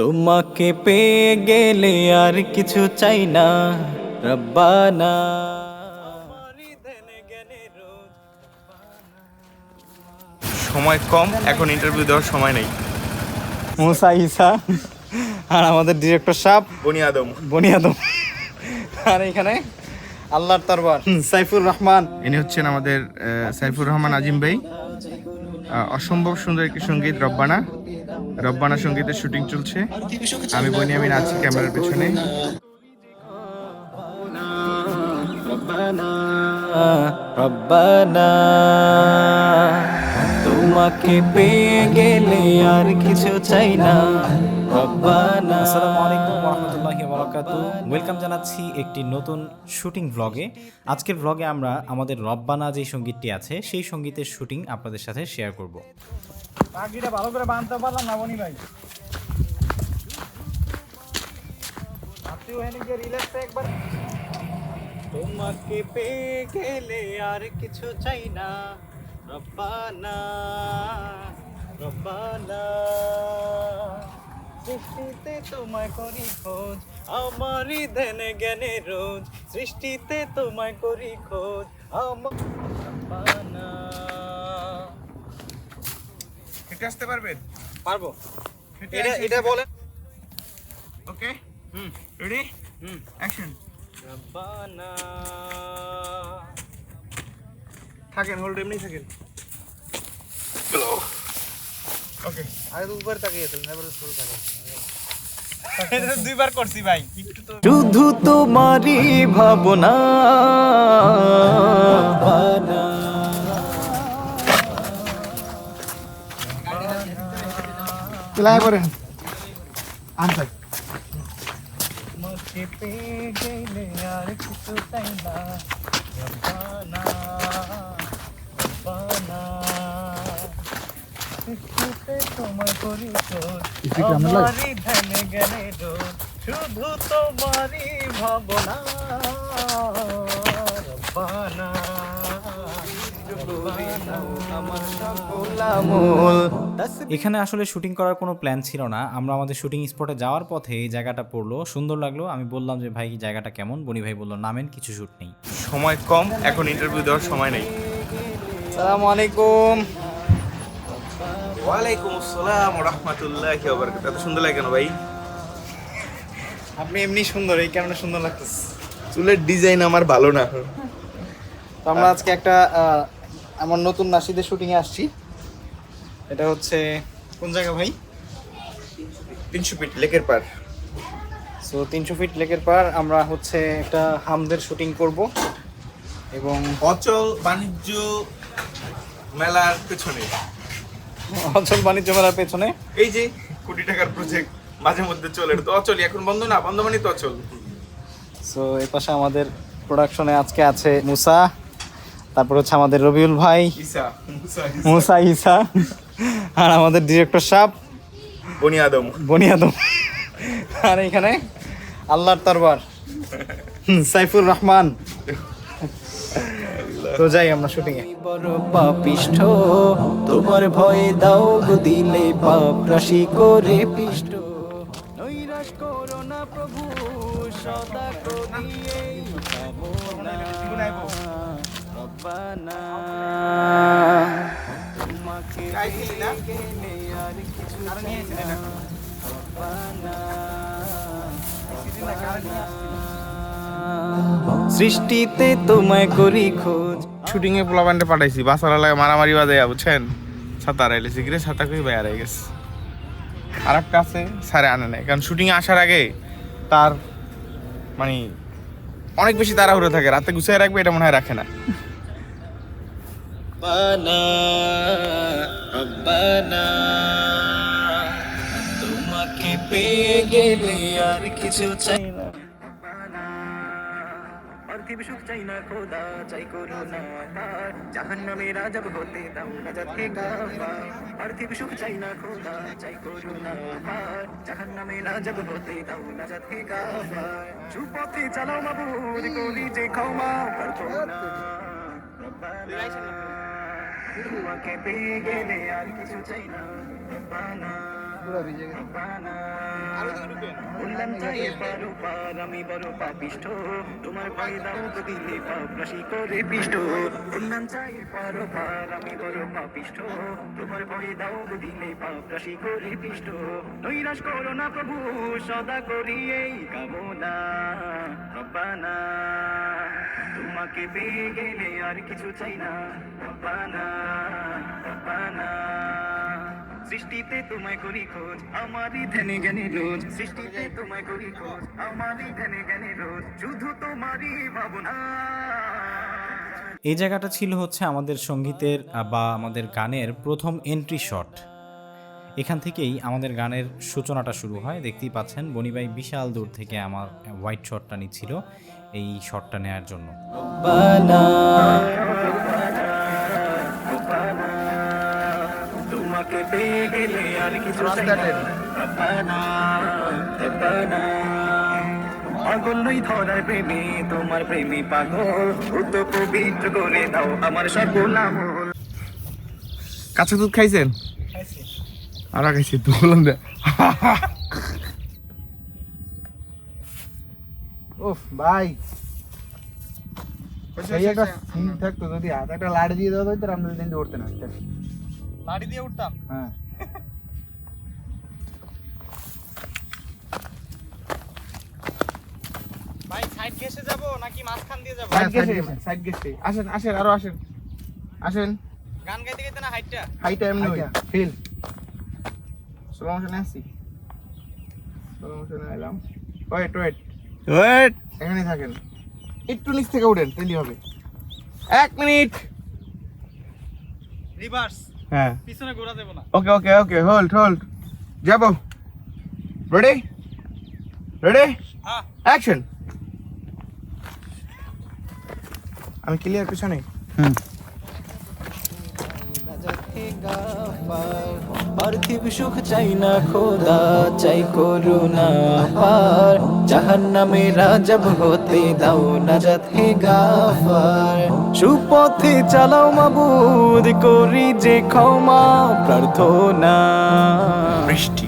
তোমাকে পেয়ে গেলে আর কিছু চাই না। রব্বানা। সময় কম এখন ইন্টারভিউ দেওয়ার সময় নেই। মুসা ইসা আর আমাদের ডিরেক্টর সাহেব। বনি আদম। বনিয়াদম আর এখানে আল্লাহর তরবার সাইফুর রহমান। ইনি হচ্ছেন আমাদের সাইফুর রহমান আজিম ভাই। অসম্ভব সুন্দর একটি সংগীত রব্বানা। রব্বানা সঙ্গীতের শুটিং চলছে। আমি বনি আমি আছি ক্যামেরার পেছনে। রব্বানা তোমাকে পেয়ে গেলে আর কিছু চাই না। রব্বানা। আসসালামু আলাইকুম বারাকাতু ওয়েলকাম জানাচ্ছি একটি নতুন শুটিং ব্লগে আজকের ব্লগে আমরা আমাদের রব্বানা যে সঙ্গীতটি আছে সেই সঙ্গীতের শুটিং আপনাদের সাথে শেয়ার করব। পাখিটা ভালো করে বাঁধতে পারলাম না বনি ভাই। একবার। তোমাকে পেয়ে গেলে আর কিছু চাই না। রব্বানা রব্বানা। সৃষ্টিতে তোমায় করি খোঁজ আমারই ধ্যানে জ্ঞানে রোজ। সৃষ্টিতে তোমায় করি খোঁজ আমার হেঁটে আসতে পারবেন? পারব। এটা এটা বলে okay? Hmm. Ready hmm. Action রব্বানা থাকেন হোল্ড এমনি থাকেন। ওকে দুইবার করছি ভাই শুধু তোমারই ভাবনা। আনসার। পেয়ে গেলে আর কিছু চাই না। আমারই ধ্যানে জ্ঞানে শুধু তোমারই ভাবনা রব্বানা এখানে আসলে শুটিং করার কোনো প্ল্যান ছিল না। আমরা আমাদের শুটিং স্পটে যাওয়ার পথে এই জায়গাটা পড়ল। সুন্দর লাগল। আমি বললাম যে ভাই জায়গাটা কেমন? বনি ভাই বলল নামেন কিছু শুট নেই। সময় কম এখন ইন্টারভিউ দেওয়ার সময় নেই। সালামু আলাইকুম। ওয়ালাইকুম আসসালাম রহমতুল্লাহ বারাকাতুহু এত সুন্দর লাগে কেন ভাই? আপনি এমনি সুন্দর এই কারণে সুন্দর লাগতেছে। চুলের ডিজাইন আমার ভালো না। তো আমরা আজকে একটা আমার নতুন নাসিদের শুটিংয়ে আসছি। এটা হচ্ছে কোন জায়গা ভাই? তিনশো ফিট লেকের পার সো তিনশো ফিট লেকের পার আমরা হচ্ছে একটা হামদের শুটিং করব। এবং অচল বাণিজ্য মেলার পেছনে। অঞ্চল বাণিজ্য মেলার পেছনে। এই যে কোটি টাকার প্রজেক্ট মাঝে মধ্যে চলে তো অচলই এখন বন্ধ না? বন্ধ মানে তো অচল। সো এই পাশে আমাদের প্রোডাকশনে আজকে আছে মুসা তারপর হচ্ছে আমাদের রবিউল ভাই মুসা ইসা। আর আমাদের ডিরেক্টর সাহেব বনি আদম। বনিয়াদম আর এখানে আল্লাহর তরবার সাইফুর রহমান। তো যাই আমরা শুটিং এ। বড় পাপিষ্ঠ তোমার ভয়ে দাও গো দিলে পাপ রাশি করে পিষ্ট। নৈরাশ করো না প্রভু সদা করিয়ে রব্বানা তোমাকে আর কিছু সৃষ্টিতে তোমায় করি খোঁজ। শুটিং এ পোলা বান্ডে পাঠাইছি বাসার লাগে মারামারি বাজে বুঝছেন? ছাতা রাইলেছি গিরে ছাতা কই বাইরে হয়ে গেছে। আর একটা আছে স্যারে আনে নাই। কারণ শুটিং এ আসার আগে তার মানে অনেক বেশি তারা তাড়াহুড়ো থাকে। রাতে গুছিয়ে রাখবে এটা মনে হয় রাখে না। তোমাকে পেয়ে গেলে আর কিছু চাই না। পার্থিব সুখ চাই না, খোদা চাই করুণা পার জাহান্নামে রাজব হতে দাও নাজাত কে পার্থিব সুখ চাই না, খোদা চাই করুণা পার জাহান্নামে রাজব হতে দাও নাজাত কে গাফার সুপথে চালাও মাবুদ করি যে ক্ষমা করতো না রব্বানা, তোমাকে পেয়ে গেলে আর কিছু চাই না, রব্বানা। রব্বানা বললাম চাই পারো পার আমি বড় পাপিষ্ঠ। তোমার ভয় দাও তো দিলে পাপ রাশি করে পিষ্ট। বললাম চাই পারো পার আমি বড় পাপিষ্ঠ। তোমার ভয় দাও তো দিলে পাপ রাশি করে পিষ্ট। নৈরাশ করো না প্রভু, সদা করি এই কামনা। রব্বানা, তোমাকে পেয়ে গেলে আর কিছু চাই না। রব্বানা। সৃষ্টিতে তোমায় করি খোঁজ আমারই ধ্যানে জ্ঞানে রোজ। সৃষ্টিতে তোমায় করি খোঁজ আমারই ধ্যানে জ্ঞানে রোজ। শুধু তোমারই ভাবনা। এই জায়গাটা ছিল হচ্ছে আমাদের সঙ্গীতের বা আমাদের গানের প্রথম এন্ট্রি শট এখান থেকেই আমাদের গানের সূচনাটা শুরু হয়। দেখতেই পাচ্ছেন বনিবাই বিশাল দূর থেকে আমার হোয়াইট শটটা নিচ্ছিল এই শটটা নেয়ার জন্য। গেলে আর কিছু চাই না। রব্বানা, রব্বানা। পাগল নই ধরার প্রেমে তোমার প্রেমে পাগল। উত পবিত্র করে দাও আমার সকল আমল কাঁচা দুধ খাইছেন? আর খাইছি তো বললাম উফ ভাই। এই একটা সিন থাকতো যদি হাত একটা লাড়ি দিয়ে দেওয়া হতো আমরা দিন উঠতে না লাড়ি দিয়ে উঠতাম? হ্যাঁ ভাই সাইড যাব নাকি মাঝখান দিয়ে যাব? সাইড গেছে সাইড গেছে। আসেন আসেন আরও আসেন। আসেন। গান গাইতে গাইতে না হাইটটা হাইটা এমনি হই ফিল স্লো মোশনে আসি স্লো মোশনে এলাম। ওয়েট ওয়েট ওয়েট এখানে থাকেন। একটু নিচ থেকে উঠেন তাহলেই হবে। এক মিনিট! রিভার্স হ্যাঁ। পিছনে ঘোরা দেব না। Okay okay okay hold hold যাব। রেডি রেডি হ্যাঁ। অ্যাকশন আমি ক্লিয়ার পিছনে পার্থিব সুখ চাই না খোদা চাই করুণা পার। জাহান্নামে রাজব হতে দাও নাজাত হে গাফার। সুপথে চালাও মাবুদ করি যে ক্ষমা প্রার্থনা। বৃষ্টি।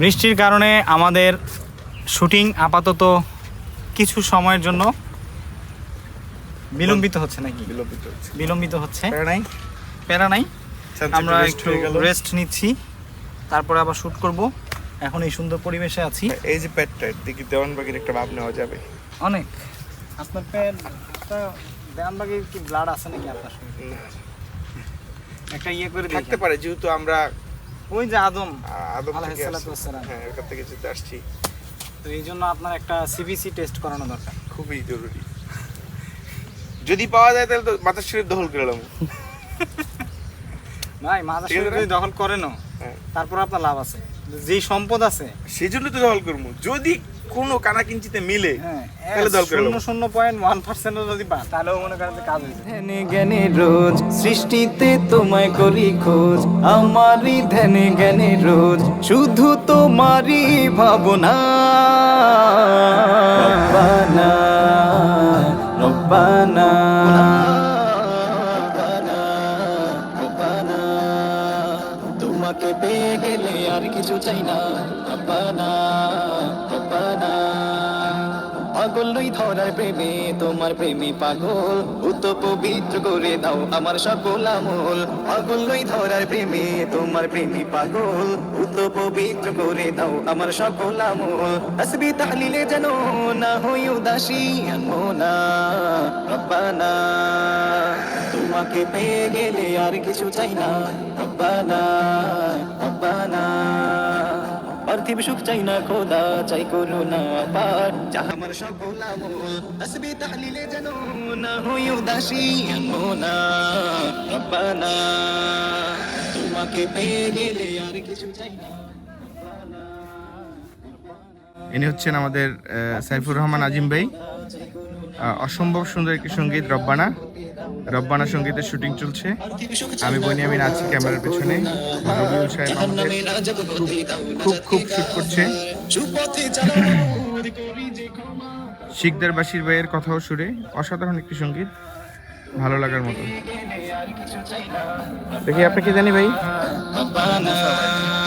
বৃষ্টির কারণে আমাদের শুটিং আপাতত কিছু সময়ের জন্য বিলম্বিত হচ্ছে নাকি? বিলম্বিত হচ্ছে। বিলম্বিত হচ্ছে। প্যারা নাই? প্যারা নাই। আমরা একটু রেস্ট নিচ্ছি। তারপরে আবার শুট করব। এখন এই সুন্দর পরিবেশে আছি। এই যে পেটটা দেখি দেওয়ানবাগির একটা ভাব নেওয়া যাবে। অনেক। আপনার পেট দেওয়ানবাগের কি ব্লাড আছে নাকি আপনার শরীরে একটা ইয়ে করে থাকতে পারে যেহেতু আমরা ওই যে আদম আদম আলাইহিস। সালাতু ওয়াসসালাম। হ্যাঁ ওখান থেকে যেতে আসছি। তো এই জন্য আপনার একটা সিবিসি টেস্ট করানো দরকার। খুবই জরুরি। যদি পাওয়া যায় তাহলে তো মাথার শরীর দখল করে নেব। ভাই ঠিক শরীর যদি দখল করে না হ্যাঁ। তারপর আপনার লাভ আছে। যে সম্পদ আছে। সেই জন্য তো দখল করব। যদি কোনো কানা কিঞ্চিতে মিলে হ্যাঁ তাহলে দল করে শূন্য শূন্য পয়েন্ট ওয়ান পার্সেন্ট যদি পান তাহলেও মনে করেন কাজ হয়েছে। ধ্যানে জ্ঞানে রোজ সৃষ্টিতে তোমায় করি খোঁজ আমারই ধ্যানে জ্ঞানে রোজ শুধু তোমারই ভাবনা। রব্বানা রব্বানা। তোমাকে পেয়ে গেলে আর কিছু চাই না রব্বানা। নই ধরার প্রেমে, তোমার প্রেমে পাগল। উত পবিত্র করে দাও আমার সকল আমল। পাগল নই ধরার প্রেমে, তোমার প্রেমে পাগল। উত পবিত্র করে দাও আমার সকল আমল। তসবি তাহলিলে যেন না হই উদাসী না রব্বানা, তোমাকে পেয়ে গেলে আর কিছু চাই না। রব্বানা পার্থিব সুখ চাই না খোদা, চাই পার। আমার যেন না হই উদাসী মোনা রব্বানা, তোমাকে পেয়ে গেলে আর কিছু চাই না। ইনি হচ্ছেন আমাদের সাইফুর রহমান আজিম ভাই। অসম্ভব সুন্দর একটি সংগীত, রব্বানা। রব্বানা সঙ্গীতের শুটিং চলছে। আমি বনিয়ামিন আছি ক্যামেরার পেছনে। খুব খুব শুট করছে। শিকদার বাসির ভাইয়ের কথাও সুরে অসাধারণ একটি সংগীত। ভালো লাগার মতো। দেখি, আপনি কি জানি ভাই?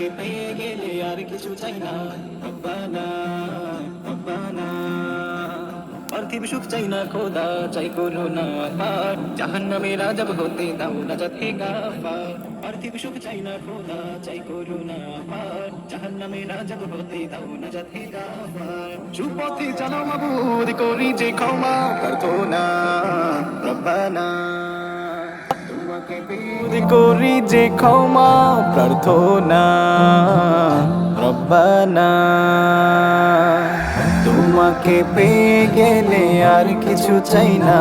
তোমাকে পেয়ে গেলে আর কিছু চাই না রব্বানা রব্বানা পার্থিব সুখ চাই না খোদা চাই করো না পার জাহান্নামে রাজব হতে দাও না যাতে গাফার পার্থিব সুখ চাই না খোদা চাই করো না পার জাহান্নামে রাজব হতে দাও না যাতে গাফার সুপথে চালাও মাবুদ করি যে ক্ষমা প্রার্থনা রব্বানা করি যে ক্ষমা প্রার্থনা। রব্বানা তোমাকে পেয়ে গেলে আর কিছু চাই না।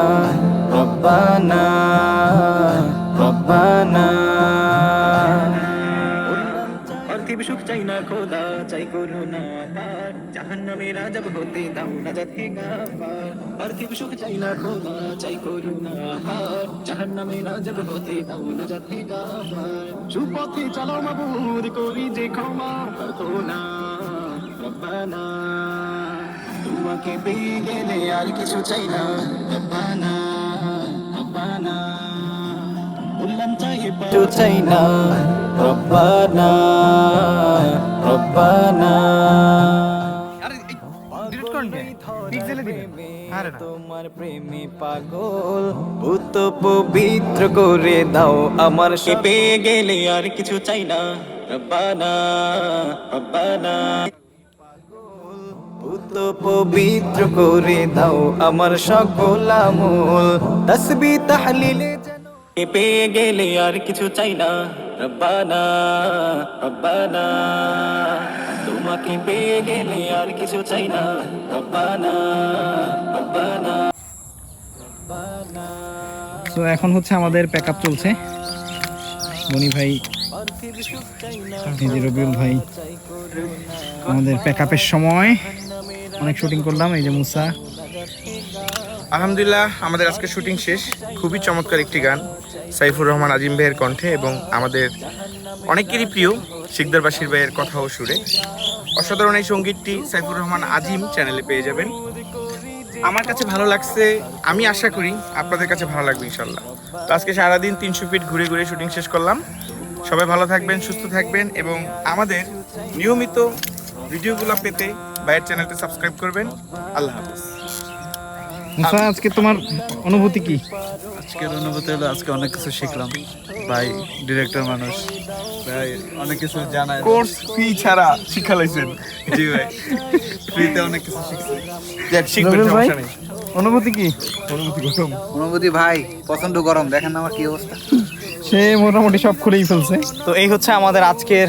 রব্বানা রব্বানা। পার্থিব সুখ চাই না, খোদা চাই না পার। জাহান্নামে রাজব হতে দাও না যাতে গাফার পার্থিব সুখ চাই না, খোদা চাই করো না পার। জাহান্নামে রাজব হতে দাও না যাতে গাফার সুপথে চালাও মাবুদ করি যে ক্ষমা, প্রার্থনা। রব্বানা, তোমাকে পেয়ে গেলে আর কিছু চাই না। রব্বানা রব্বানা। বললাম চাই না রব্বানা রব্বানা তোমার প্রেমে পাগল ভূত পবিত্র করে দাও আমার সে পেয়ে গেলে আর কিছু চাই না। রব্বানা রব্বানা। পবিত্র করে দাও আমার সকল আমল। তসবি তাহলিলে যেন পেয়ে গেলে আর কিছু চাই না। রব্বানা রব্বানা। তোমাকে পেয়ে গেলে আর কিছু চাই না। রব্বানা রব্বানা। তো এখন হচ্ছে আমাদের প্যাক আপ চলছে। মনি ভাই রবিউল ভাই আমাদের প্যাক আপের সময়। অনেক শুটিং করলাম এই যে মুসা। আলহামদুলিল্লাহ আমাদের আজকে শুটিং শেষ। খুবই চমৎকার একটি গান। সাইফুর রহমান আজিম ভাইয়ের কণ্ঠে এবং আমাদের অনেকেরই প্রিয় শিকদার বাসির ভাইয়ের কথা ও সুরে। অসাধারণ এই সঙ্গীতটি সাইফুর রহমান আজিম চ্যানেলে পেয়ে যাবেন। আমার কাছে ভালো লাগছে, আমি আশা করি আপনাদের কাছে ভালো লাগবে ইনশাল্লাহ তো আজকে সারাদিন তিনশো ফিট ঘুরে ঘুরে শুটিং শেষ করলাম। সবাই ভালো থাকবেন, সুস্থ থাকবেন এবং আমাদের নিয়মিত ভিডিওগুলো পেতে ভাইয়ের চ্যানেলটি সাবস্ক্রাইব করবেন। আল্লাহ হাফিজ। মুসা আজকে তোমার অনুভূতি কি? আজকের অনুভূতি হলো আজকে অনেক কিছু শিখলাম। ভাই ডিরেক্টর মানুষ। ভাই অনেক কিছু জানায় কোর্স ফি ছাড়া শিক্ষা লাইছেন। জি ভাই ফ্রিতে অনেক কিছু শিখছি। যাক শিখবেন সমস্যা নেই। অনুভূতি কি? অনুমতি গরম। অনুভূতি ভাই প্রচণ্ড গরম। দেখেন আমার কি অবস্থা। সে মোটামুটি সব খুলেই ফেলছে। তো এই হচ্ছে আমাদের আজকের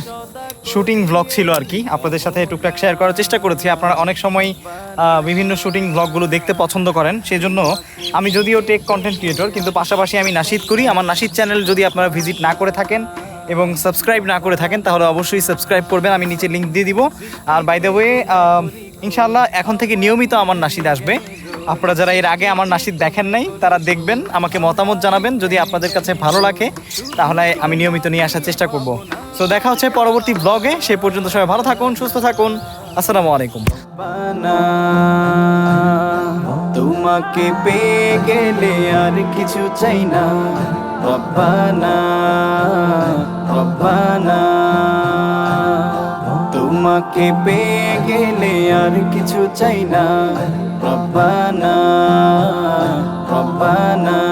শুটিং ব্লগ ছিল আর কি। আপনাদের সাথে টুকটাক শেয়ার করার চেষ্টা করেছি। আপনারা অনেক সময় বিভিন্ন শুটিং ব্লগগুলো দেখতে পছন্দ করেন। সেই জন্য আমি যদিও টেক কন্টেন্ট ক্রিয়েটর কিন্তু পাশাপাশি আমি নাসিদ করি। আমার নাসিদ চ্যানেল যদি আপনারা ভিজিট না করে থাকেন এবং সাবস্ক্রাইব না করে থাকেন, তাহলে অবশ্যই সাবস্ক্রাইব করবেন। আমি নিচে লিঙ্ক দিয়ে দিব। আর বাই ওয়ে ইনশাআল্লাহ এখন থেকে নিয়মিত আমার নাসিদ আসবে। আপনারা যারা এর আগে আমার নাশিদ দেখেন নাই, তারা দেখবেন, আমাকে মতামত জানাবেন। যদি আপনাদের কাছে ভালো লাগে, তাহলে আমি নিয়মিত নিয়ে আসার চেষ্টা করব। তো দেখা হচ্ছে পরবর্তী ব্লগে সেই পর্যন্ত সবাই ভালো থাকুন, সুস্থ থাকুন। আসসালামু আলাইকুম। তোমাকে পেয়ে গেলে আর কিছু চাই না। রব্বানা, তোমাকে পেয়ে গেলে আর কিছু চাই না। ربنا ربنا